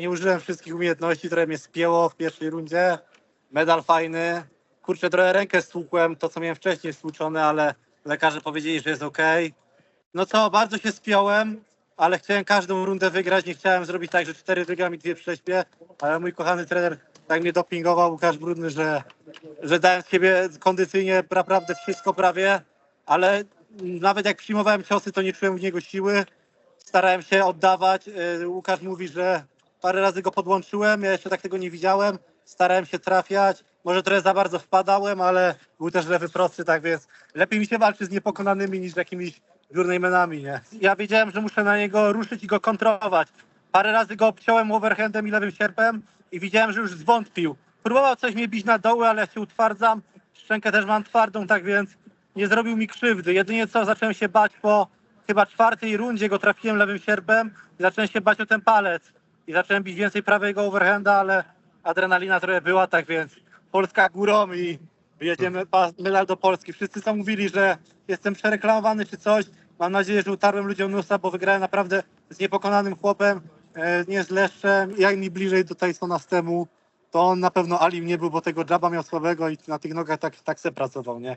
Nie użyłem wszystkich umiejętności, które mnie spięło w pierwszej rundzie. Medal fajny. Kurczę, trochę rękę stłukłem, to co miałem wcześniej stłuczone, ale lekarze powiedzieli, że jest ok. No co, bardzo się spiąłem, ale chciałem każdą rundę wygrać. Nie chciałem zrobić tak, że cztery wygram i dwie prześpię, ale mój kochany trener tak mnie dopingował, Łukasz Brudny, że, że dałem z siebie kondycyjnie naprawdę wszystko prawie, ale nawet jak przyjmowałem ciosy, to nie czułem w niego siły. Starałem się oddawać. Yy, Łukasz mówi, że parę razy go podłączyłem, ja jeszcze tak tego nie widziałem. Starałem się trafiać. Może trochę za bardzo wpadałem, ale był też lewy prosty, tak więc lepiej mi się walczy z niepokonanymi niż z jakimiś górnejmenami, nie? Ja wiedziałem, że muszę na niego ruszyć i go kontrolować. Parę razy go obciąłem overhandem i lewym sierpem i widziałem, że już zwątpił. Próbował coś mnie bić na doły, ale ja się utwardzam. Szczękę też mam twardą, tak więc nie zrobił mi krzywdy. Jedynie co zacząłem się bać po chyba czwartej rundzie, go trafiłem lewym sierpem i zacząłem się bać o ten palec. I zacząłem bić więcej prawego overhanda, ale adrenalina trochę była, tak więc Polska górą i jedziemy medal do Polski. Wszyscy co mówili, że jestem przereklamowany czy coś. Mam nadzieję, że utarłem ludziom nosa, bo wygrałem naprawdę z niepokonanym chłopem, e, nie z Leszczem. Jak mi bliżej do Tysona z temu, to on na pewno Alim nie był, bo tego jaba miał słabego i na tych nogach tak, tak se pracował, nie?